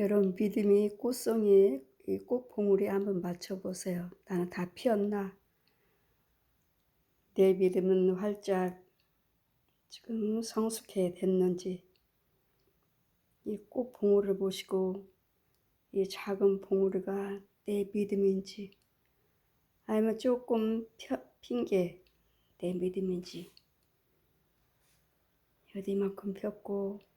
여러분 믿음이 꽃송이에 이 꽃봉우리 한번 맞춰보세요. 나는 다 피었나? 내 믿음은 활짝 지금 성숙해 됐는지 이 꽃봉우리를 보시고 이 작은 봉우리가 내 믿음인지 아니면 조금 핀게 내 믿음인지 어디만큼 폈고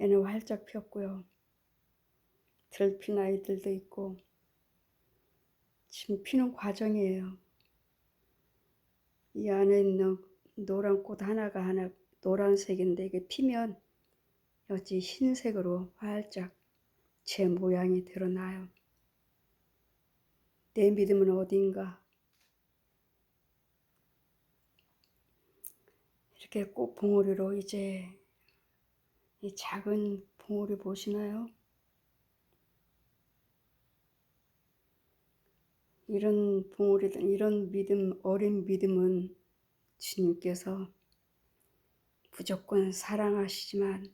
얘는 활짝 폈고요. 들핀 아이들도 있고 지금 피는 과정이에요. 이 안에 있는 노란 꽃 하나가 하나 노란색인데 이게 피면 여기 흰색으로 활짝 제 모양이 드러나요. 내 믿음은 어딘가 이렇게 꽃 봉오리로 이제 이 작은 봉오리 보시나요? 이런 봉오리들, 이런 믿음, 어린 믿음은 주님께서 무조건 사랑하시지만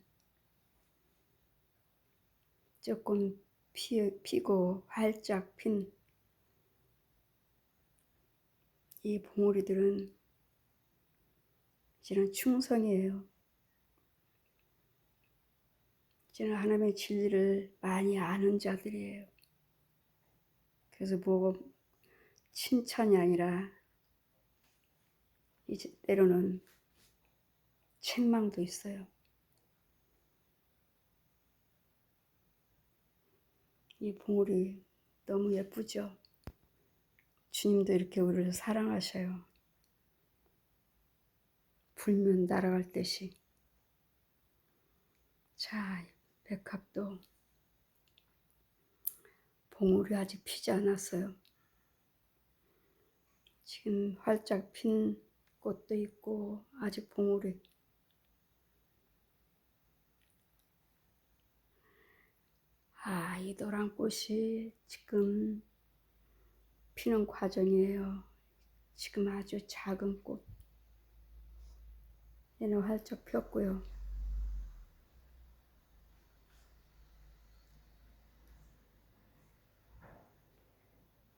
조금 피, 피고 활짝 핀 이 봉오리들은 이제는 충성이에요. 이제는 하나님의 진리를 많이 아는 자들이에요. 그래서 뭐 칭찬이 아니라 이제 때로는 책망도 있어요. 이 봉우리 너무 예쁘죠? 주님도 이렇게 우리를 사랑하셔요. 불면 날아갈 듯이. 자, 백합도 봉우리 아직 피지 않았어요. 지금 활짝 핀 꽃도 있고 아직 봉우리 아, 이 노란 꽃이 지금 피는 과정이에요. 지금 아주 작은 꽃. 얘는 활짝 폈고요.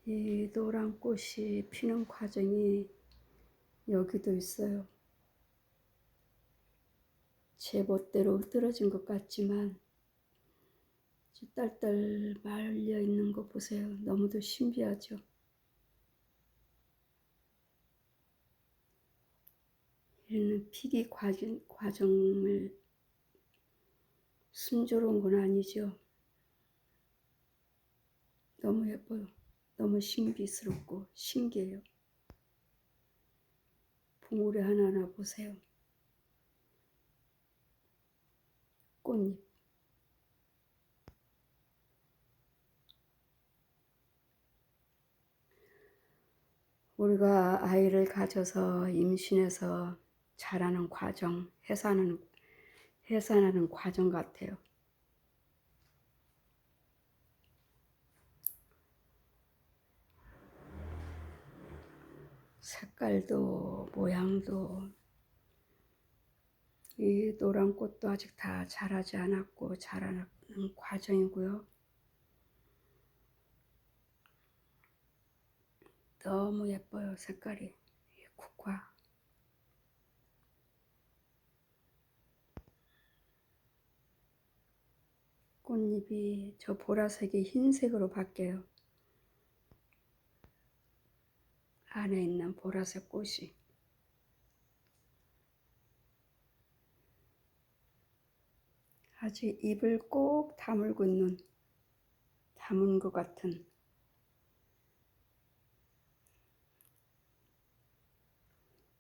이 노란 꽃이 피는 과정이 여기도 있어요. 제 멋대로 떨어진 것 같지만 딸딸 말려 있는 거 보세요. 너무도 신비하죠. 이는 피기 과정, 과정을 순조로운 건 아니죠. 너무 예뻐요. 너무 신비스럽고 신기해요. 봉우리 하나하나 보세요. 꽃잎. 우리가 아이를 가져서 임신해서 자라는 과정, 해산하는, 해산하는 과정 같아요. 색깔도 모양도 이 노란 꽃도 아직 다 자라지 않았고 자라는 과정이고요. 너무 예뻐요 색깔이 국화 꽃잎이 저 보라색이 흰색으로 바뀌어요. 안에 있는 보라색 꽃이. 아직 입을 꼭 다물고 있는 담은 것 같은.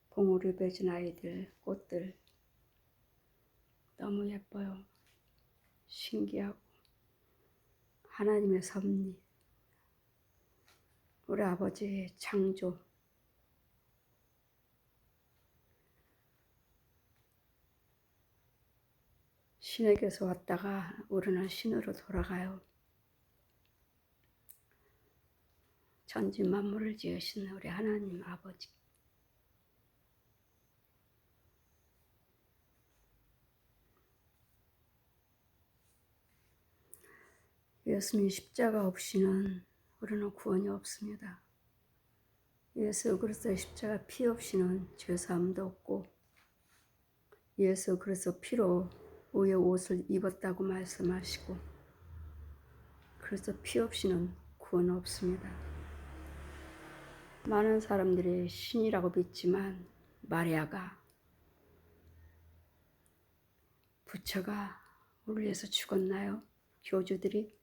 봉우리 맺은 아이들 꽃들. 너무 예뻐요. 신기하고. 하나님의 섭리. 우리 아버지의 창조 신에게서 왔다가 우리는 신으로 돌아가요. 전지 만물을 지으신 우리 하나님 아버지. 예수님 십자가 없이는 우리는 구원이 없습니다. 예수 그리스도의 십자가 피 없이는 죄 사함도 없고 예수 그리스도 피로 우의 옷을 입었다고 말씀하시고 그래서 피 없이는 구원 없습니다. 많은 사람들이 신이라고 믿지만 마리아가 부처가 우리 위해서 죽었나요? 교주들이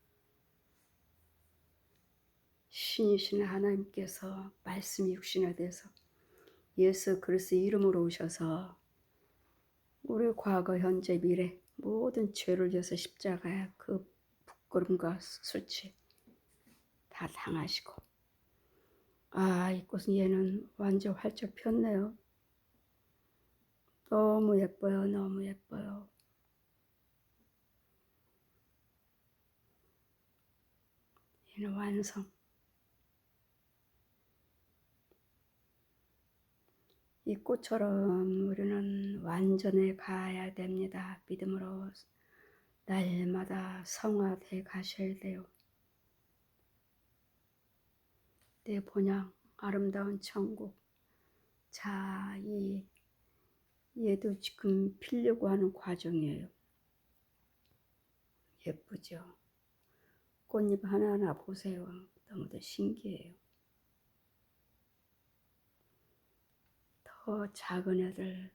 신이신 하나님께서 말씀이 육신화돼서 예수 그리스도 이름으로 오셔서 우리 과거, 현재, 미래 모든 죄를 위해서 십자가에 그 부끄럼과 수치 다 당하시고 아 이곳은 얘는 완전 활짝 폈네요. 너무 예뻐요. 너무 예뻐요. 얘는 완성. 이 꽃처럼 우리는 완전해 가야 됩니다. 믿음으로 날마다 성화돼 가셔야 돼요. 내 본향, 아름다운 천국. 자, 이, 얘도 지금 피려고 하는 과정이에요. 예쁘죠? 꽃잎 하나하나 보세요. 너무도 신기해요. 더 작은 애들,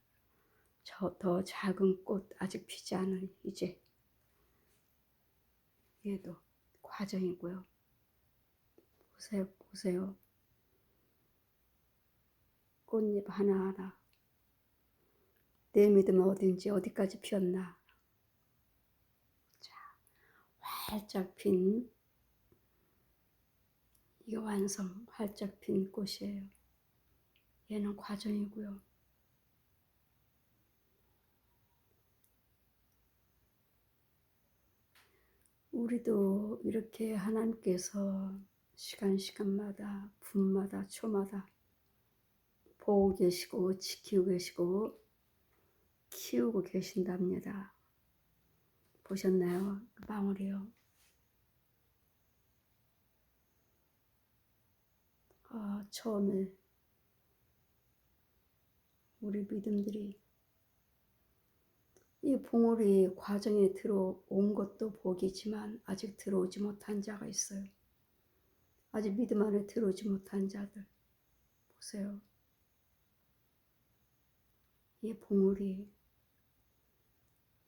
저, 더 작은 꽃 아직 피지 않은 이제 얘도 과정이고요. 보세요, 보세요. 꽃잎 하나하나. 내 믿음은 어딘지 어디까지 피었나. 자, 활짝 핀, 이게 완성, 활짝 핀 꽃이에요. 얘는 과정이고요. 우리도 이렇게 하나님께서 시간 시간마다 분마다 초마다 보고 계시고 지키고 계시고 키우고 계신답니다. 보셨나요? 그 방울이요. 아, 처음에 우리 믿음들이 이 봉우리 과정에 들어온 것도 복이지만 아직 들어오지 못한 자가 있어요. 아직 믿음 안에 들어오지 못한 자들 보세요. 이 봉우리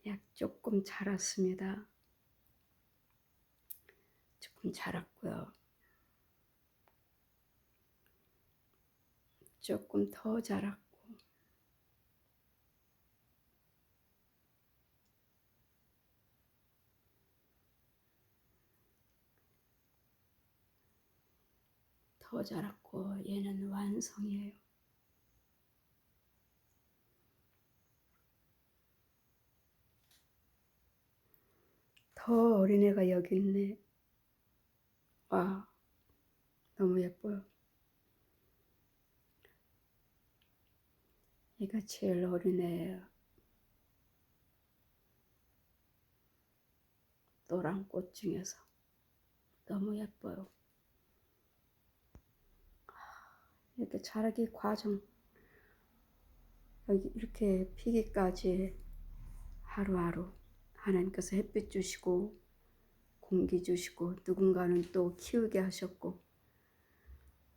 약 조금 자랐습니다. 조금 자랐고요. 조금 더 자랐고 더 자랐고 얘는 완성이에요. 더 어린애가 여기 있네. 와, 너무 예뻐요. 얘가 제일 어린애예요. 노란 꽃 중에서 너무 예뻐요. 이렇게 자라기 과정 여기 이렇게 피기까지 하루하루 하나님께서 햇빛 주시고 공기 주시고 누군가는 또 키우게 하셨고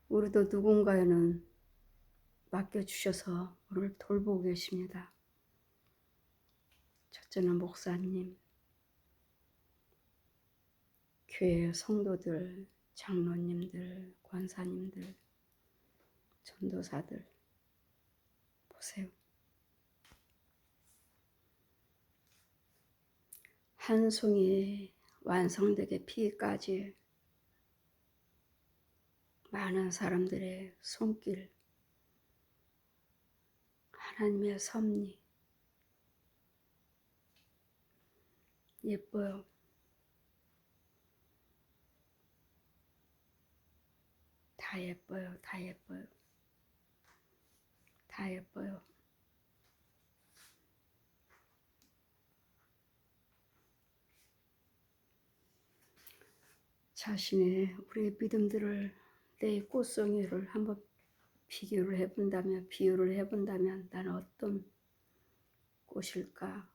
우리도 누군가에는 맡겨주셔서 우리를 돌보고 계십니다. 첫째는 목사님, 교회 성도들, 장로님들, 권사님들, 전도사들 보세요. 한 송이 완성되게 피까지 많은 사람들의 손길, 하나님의 섭리, 예뻐요. 다 예뻐요, 다 예뻐요. 다 예뻐요. 자신의 우리의 믿음들을 내 꽃송이를 한번 비교를 해본다면 비유를 해본다면 나는 어떤 꽃일까?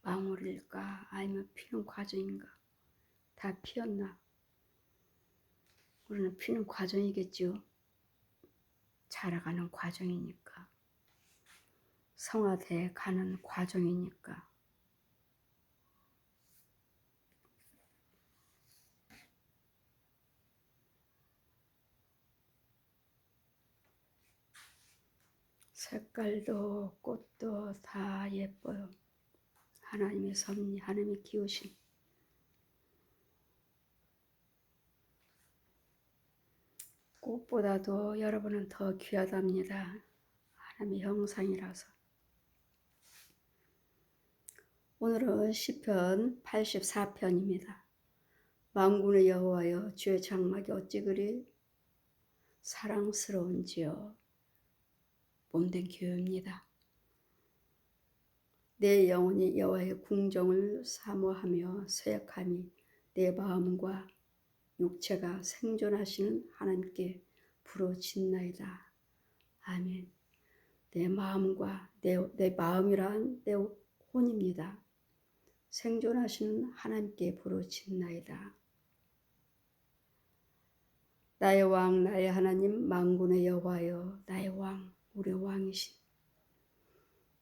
망울일까? 아니면 피는 과정인가? 다 피었나? 우리는 피는 과정이겠죠 자라가는 과정이니까 성화돼 가는 과정이니까 색깔도 꽃도 다 예뻐요. 하나님의 섭리, 하나님의 기우심. 꽃보다도 여러분은 더 귀하답니다. 하나님의 형상이라서. 오늘은 시편 84편입니다. 망군의 여호와여 주의 장막이 어찌 그리 사랑스러운지요. 몸된 교회입니다. 내 영혼이 여호와의 궁정을 사모하며 쇠약함이 내 마음과 육체가 생존하시는 하나님께 부러진나이다. 아멘. 내 마음과 내, 내 마음이란 내 혼입니다. 생존하시는 하나님께 부러진나이다. 나의 왕, 나의 하나님, 망군의 여호와여, 나의 왕, 우리 왕이신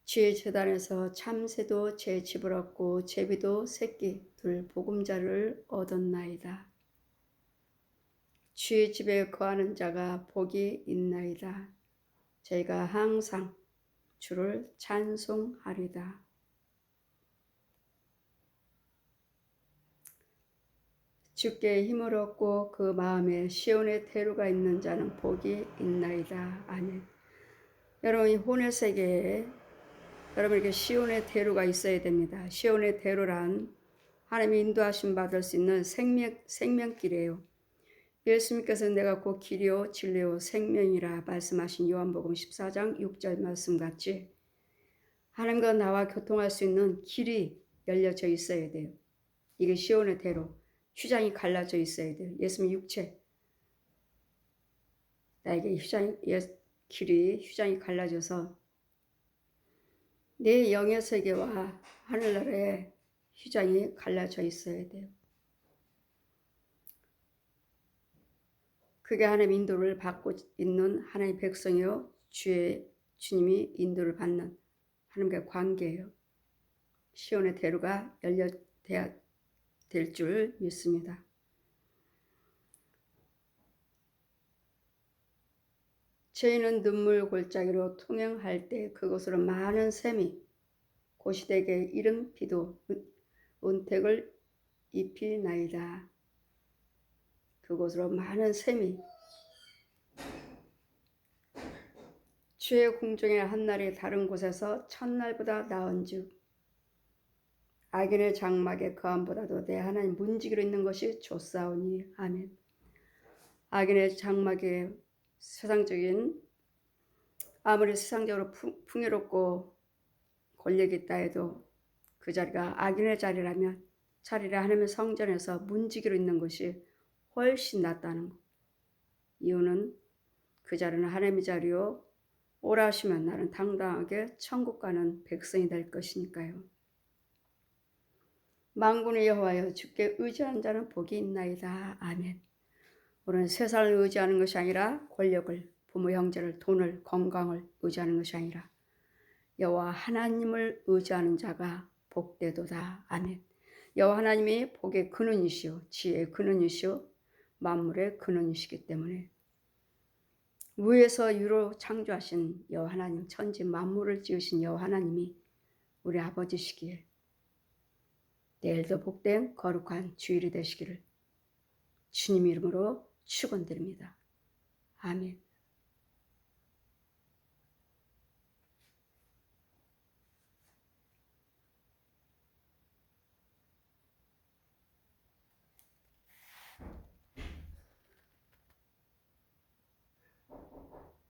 주의 재단에서 참새도 제 집을 얻고 제비도 새끼 둘 보금자를 얻었나이다. 주의 집에 거하는 자가 복이 있나이다. 저희가 항상 주를 찬송하리다. 주께 힘을 얻고 그 마음에 시온의 태루가 있는 자는 복이 있나이다. 아멘. 여러분 이 혼의 세계에 여러분에게 시온의 대로가 있어야 됩니다. 시온의 대로란 하나님의 인도하심 받을 수 있는 생명, 생명길이에요. 예수님께서 내가 곧 길이요 진리요 생명이라 말씀하신 요한복음 14장 6절 말씀 같이 하나님과 나와 교통할 수 있는 길이 열려져 있어야 돼요. 이게 시온의 대로 휴장이 갈라져 있어야 돼요. 예수님 육체 나에게 휴장이 길이 휴장이 갈라져서 내 영의 세계와 하늘나라의 휴장이 갈라져 있어야 돼요. 그게 하나님 인도를 받고 있는 하나님 백성이요 주의 주님이 인도를 받는 하나님과의 관계예요. 시온의 대로가 열려야 될 줄 믿습니다. 저희는 눈물 골짜기로 통행할 때 그곳으로 많은 샘이 고시되게 이른 비도 은택을 입히나이다. 그곳으로 많은 샘이 주의 궁정의 한날이 다른 곳에서 첫날보다 나은즉 악인의 장막의 거함보다도 내 하나님 문지기로 있는 것이 좋사오니 아멘. 악인의 장막에 세상적인 아무리 세상적으로 풍요롭고 권력이 있다 해도 그 자리가 악인의 자리라면 차라리 하나님의 성전에서 문지기로 있는 것이 훨씬 낫다는 것. 이유는 그 자리는 하나님의 자리요. 오라 하시면 나는 당당하게 천국 가는 백성이 될 것이니까요. 망군의 여호와여 주께 의지한 자는 복이 있나이다. 아멘. 우리는 세상을 의지하는 것이 아니라 권력을, 부모 형제를, 돈을, 건강을 의지하는 것이 아니라 여호와 하나님을 의지하는 자가 복되도다. 아멘. 여호와 하나님이 복의 근원이시오, 지혜의 근원이시오, 만물의 근원이시기 때문에 위에서 유로 창조하신 여호와 하나님, 천지 만물을 지으신 여호와 하나님이 우리 아버지시기에 내일도 복된 거룩한 주일이 되시기를 주님 이름으로 축원드립니다. 아멘.